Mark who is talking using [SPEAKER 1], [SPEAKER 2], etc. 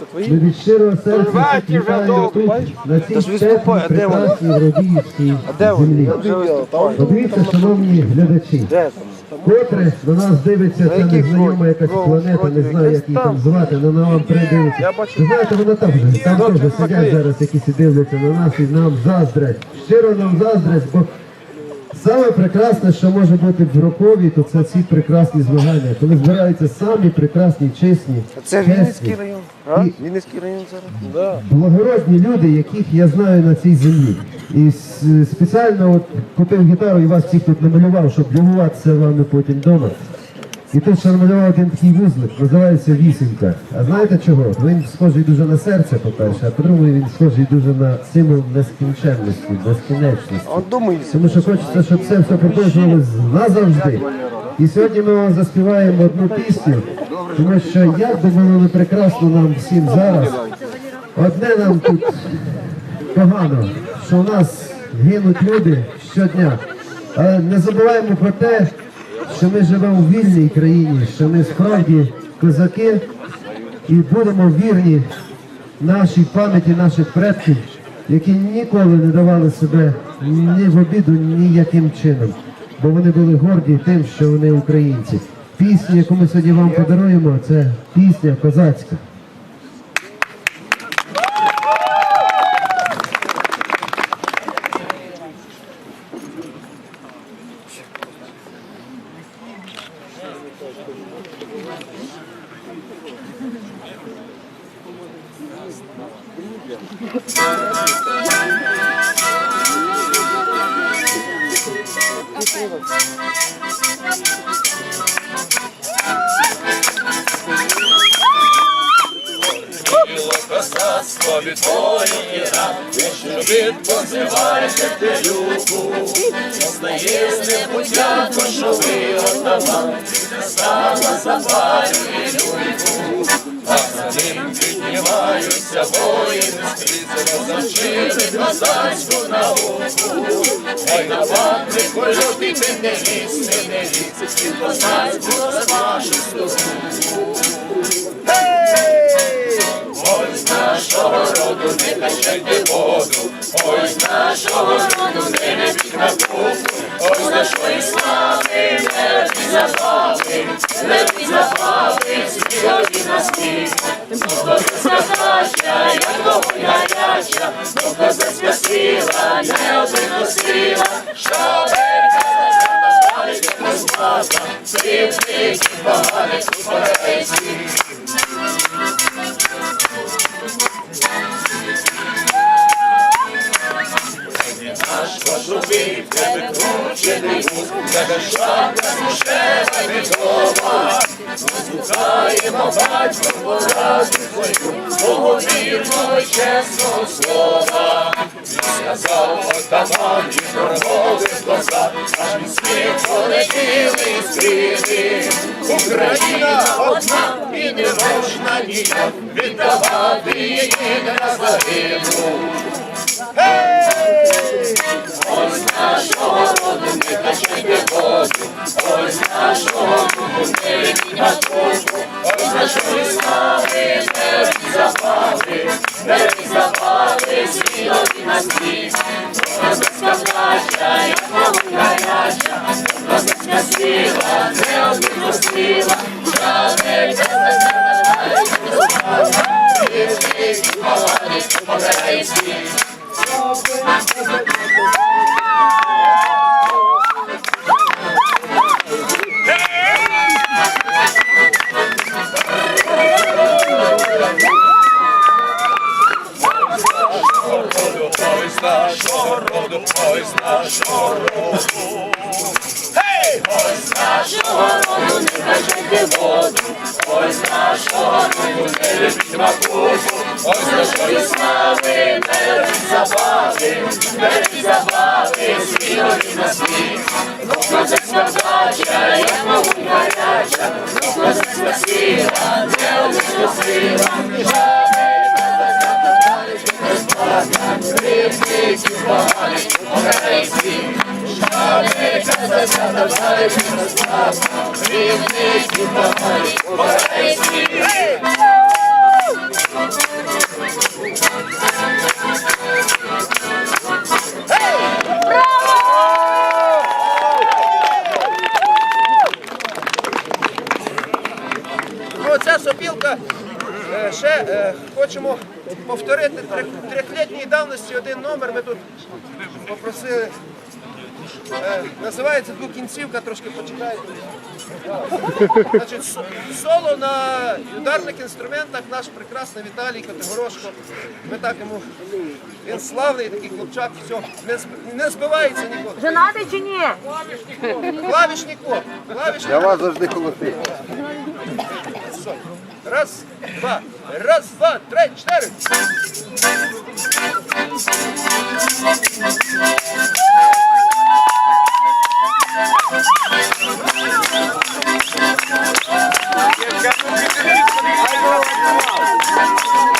[SPEAKER 1] Ми
[SPEAKER 2] твої?
[SPEAKER 1] від щирого серця вітаємо тут, на цій
[SPEAKER 2] вони?
[SPEAKER 1] прекрасній Родіївській землі. Подивіться, шановні глядачі,
[SPEAKER 3] Де там?
[SPEAKER 1] котре до нас дивиться, це
[SPEAKER 3] який
[SPEAKER 1] незнайома якась планета, не знаю, як її там звати, але на вам придивиться. Ви знаєте, вона там вже, там
[SPEAKER 3] Добре,
[SPEAKER 1] теж сидять зараз, якісь і дивляться на нас і нам заздрять. Щиро нам заздрять, бо Саме прекрасне, що може бути в Рокові, то це ці прекрасні змагання, коли збираються самі прекрасні, чесні,
[SPEAKER 2] Це Вінницький район. А?
[SPEAKER 1] І-
[SPEAKER 2] Вінницький район зараз.
[SPEAKER 3] Да.
[SPEAKER 1] благородні люди, яких я знаю на цій землі. І спеціально от купив гітару і вас всіх тут намалював, щоб дивуватися вами потім вдома. І тут ще намалював один такий вузлик, називається вісімка. А знаєте чого? Він схожий дуже на серце, по-перше, а по-друге, він схожий дуже на символ нескінченності, безкінечності. Тому що хочеться, щоб це все продовжувалось назавжди. І сьогодні ми вам заспіваємо одну пісню, тому що як би було не прекрасно нам всім зараз. Одне нам тут погано, що у нас гинуть люди щодня. Але не забуваємо про те, що ми живемо в вільній країні, що ми справді козаки і будемо вірні нашій пам'яті наших предків, які ніколи не давали себе ні в обіду ніяким чином, бо вони були горді тим, що вони українці. Пісня, яку ми сьогодні вам подаруємо, це пісня козацька.
[SPEAKER 4] Козацтво від твоєї рад, що від позиває люку, Знає з небуття кошовий отаман, не стала запалює люльку, а за ним піднімаються воїни, стріться завчити козацьку науку. Ой, на ванни полюбі ти не лізь, не лізь, і козацьку розмашу сторону. Світові на вірного чесного слова. Сказав отаман і проводив козак, аж сміх полетіли стріли. Україна одна і не можна ніяк віддавати її на загибну. Не обідно сила, шабелька зазнаває, Рівний, поганий, по-грецьки. Ой, з нашого роду, з нашого роду. З нашого не воду, з нашого роду не любіть макуху, з нашої слави не любіть забави, не любіть забави, світові на світ. Ну, козацька вдача, як вогонь гаряча, ну, козацька сила, не обидно сила, жабелька зазнята далі, безплатна, рибники поганий, український. Шабелька зазнята Оця сопілка
[SPEAKER 2] е, ще е, хочемо повторити трьохлітній давності один номер. Ми тут попросили. Е, Називається двокінцівка, трошки почекайте. Значить, соло на ударних інструментах наш прекрасний Віталій Котигорошко. Ми так йому. Він славний такий хлопчак, все, не, не збивається ніколи.
[SPEAKER 3] Женатий чи ні?
[SPEAKER 2] Клавішний коп.
[SPEAKER 1] Я вас завжди колотив.
[SPEAKER 2] Раз, два, раз, два, три, чотири.
[SPEAKER 5] You've got
[SPEAKER 3] to